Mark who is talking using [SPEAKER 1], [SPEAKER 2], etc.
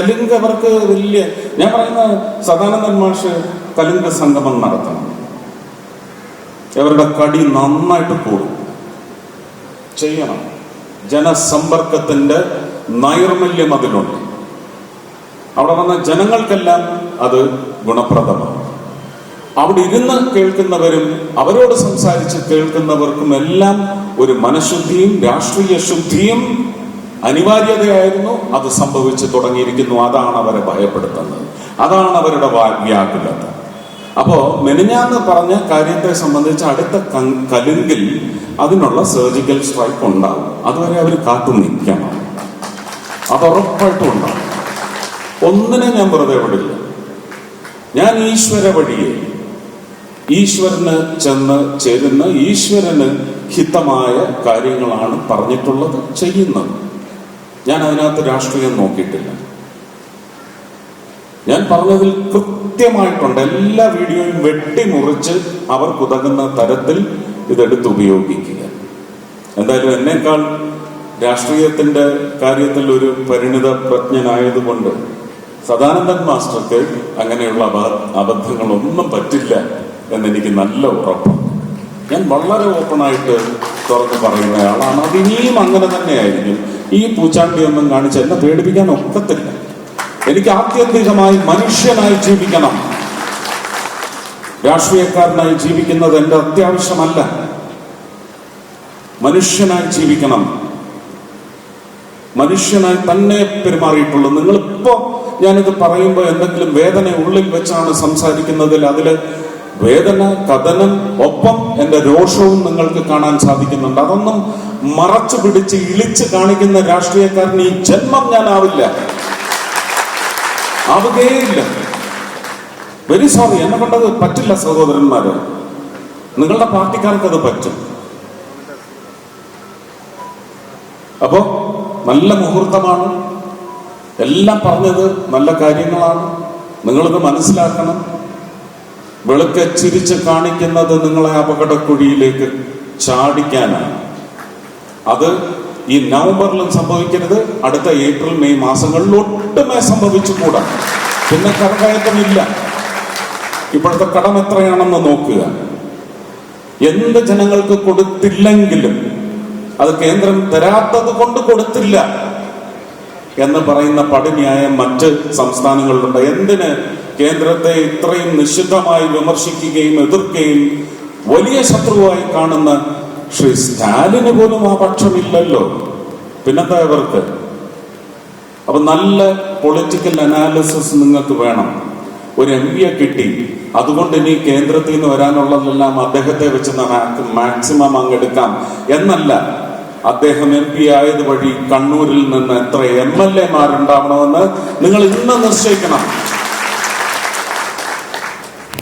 [SPEAKER 1] കലുങ്ക് അവർക്ക് വലിയ ഞാൻ പറയുന്ന സദാനന്ദൻ മാഷ് കലുങ്ക് സംഗമം നടത്തണം. അവരുടെ കടി നന്നായിട്ട് കൂടും. ചെയ്യണം. ജനസമ്പർക്കത്തിന്റെ നൈർമല്യം അതിലുണ്ട്. അവിടെ വന്ന ജനങ്ങൾക്കെല്ലാം അത് ഗുണപ്രദമാണ്. അവിടെ ഇരുന്ന് കേൾക്കുന്നവരും അവരോട് സംസാരിച്ച് കേൾക്കുന്നവർക്കും എല്ലാം ഒരു മനഃശുദ്ധിയും രാഷ്ട്രീയ ശുദ്ധിയും അനിവാര്യതയായിരുന്നു അത് സംഭവിച്ചു തുടങ്ങിയിരിക്കുന്നു. അതാണ് അവരെ ഭയപ്പെടുത്തുന്നത്. അതാണ് അവരുടെ വ്യാകുലത. അപ്പോ മെനിഞ്ഞാന്ന് പറഞ്ഞ കാര്യത്തെ സംബന്ധിച്ച് അടുത്ത കലുങ്കിൽ അതിനുള്ള സർജിക്കൽ സ്ട്രൈക്ക് ഉണ്ടാവും. അതുവരെ അവർ കാത്തു നിൽക്കണം. അത് ഉറപ്പായിട്ടും ഉണ്ടാവും. ഒന്നിനെ ഞാൻ വെറുതെ വിടില്ല. ഞാൻ ഈശ്വര വഴിയെ. ഈശ്വരന് ചെന്ന് ചേരുന്ന ഈശ്വരന് ഹിതമായ കാര്യങ്ങളാണ് പറഞ്ഞിട്ടുള്ളത് ചെയ്യുന്നത്. ഞാൻ അതിനകത്ത് രാഷ്ട്രീയം നോക്കിയിട്ടില്ല. ഞാൻ പറഞ്ഞതിൽ കൃത്യമായിട്ടുണ്ട്. എല്ലാ വീഡിയോയും വെട്ടിമുറിച്ച് അവർ ഉതകുന്ന തരത്തിൽ ഇതെടുത്ത് ഉപയോഗിക്കുക. എന്തായാലും എന്നേക്കാൾ രാഷ്ട്രീയത്തിന്റെ കാര്യത്തിൽ ഒരു പരിണിത പ്രജ്ഞനായതുകൊണ്ട് സദാനന്ദൻ മാസ്റ്റർക്ക് അങ്ങനെയുള്ള അബ- അബദ്ധങ്ങളൊന്നും പറ്റില്ല എന്നെനിക്ക് നല്ല ഉറപ്പാണ് ഞാൻ വളരെ ഓപ്പണായിട്ട് തുറന്ന് പറയുന്നയാളാണ്. അത് ഇനിയും അങ്ങനെ തന്നെയായിരിക്കും. ഈ പൂച്ചാണ്ടിയൊന്നും കാണിച്ച് എന്നെ പേടിപ്പിക്കാൻ ഒക്കത്തില്ല എനിക്ക് ആത്യന്തികമായി മനുഷ്യനായി ജീവിക്കണം. രാഷ്ട്രീയക്കാരനായി ജീവിക്കുന്നത് എന്റെ അത്യാവശ്യമല്ല. മനുഷ്യനായി ജീവിക്കണം. മനുഷ്യനായി തന്നെ പെരുമാറിയിട്ടുള്ളൂ. നിങ്ങളിപ്പോ ഞാനിത് പറയുമ്പോൾ എന്തെങ്കിലും വേദന ഉള്ളിൽ വെച്ചാണ് സംസാരിക്കുന്നതിൽ അതിൽ വേദന കഥനം ഒപ്പം എന്റെ രോഷവും നിങ്ങൾക്ക് കാണാൻ സാധിക്കുന്നുണ്ട്. അതൊന്നും മറച്ചു പിടിച്ച് ഇളിച്ച് കാണിക്കുന്ന രാഷ്ട്രീയക്കാരന് ഈ ജന്മം ഞാനാവില്ല. ആവുകയില്ല. വെരി സോറി എന്നെ കൊണ്ടത് പറ്റില്ല സഹോദരന്മാര്. നിങ്ങളുടെ പാർട്ടിക്കാർക്ക് അത് പറ്റും. അപ്പോ നല്ല മുഹൂർത്തമാണ്. എല്ലാം പറഞ്ഞത് നല്ല കാര്യങ്ങളാണ്. നിങ്ങളിത് മനസ്സിലാക്കണം. വെളുക്കെ ചിരിച്ച് കാണിക്കുന്നത് നിങ്ങളെ അപകടക്കുഴിയിലേക്ക് ചാടിക്കാനാണ്. അത് ഈ നവംബറിലും സംഭവിക്കരുത്. അടുത്ത ഏപ്രിൽ മെയ് മാസങ്ങളിൽ ഒട്ടുമേ സംഭവിച്ചുകൂടാ. പിന്നെ കടകയറ്റമില്ല ഇപ്പോഴത്തെ കടം എത്രയാണെന്ന് നോക്കുക. എന്ത് ജനങ്ങൾക്ക് കൊടുത്തില്ലെങ്കിലും അത് കേന്ദ്രം തരാത്തത് കൊണ്ട് കൊടുത്തില്ല. എന്ന് പറയുന്ന പടിന്യായം മറ്റ് സംസ്ഥാനങ്ങളിലുണ്ട്. എന്തിന് കേന്ദ്രത്തെ ഇത്രയും നിശിദ്ധമായി വിമർശിക്കുകയും എതിർക്കുകയും വലിയ ശത്രുവായി കാണുന്ന ശ്രീ സ്റ്റാലിന് പോലും ആ പക്ഷമില്ലല്ലോ പിന്നെന്താ ഇവർക്ക്? അപ്പൊ നല്ല പൊളിറ്റിക്കൽ അനാലിസിസ് നിങ്ങൾക്ക് വേണം. ഒരു എം പിയെ കിട്ടി. അതുകൊണ്ട് ഇനി കേന്ദ്രത്തിൽ നിന്ന് വരാനുള്ളതെല്ലാം അദ്ദേഹത്തെ വെച്ച് മാക്സിമം അങ്ങെടുക്കാം എന്നല്ല അദ്ദേഹം എം പി ആയത് വഴി കണ്ണൂരിൽ നിന്ന് എത്ര എം എൽ എമാരുണ്ടാവണമെന്ന് നിങ്ങൾ ഇന്ന് നിശ്ചയിക്കണം.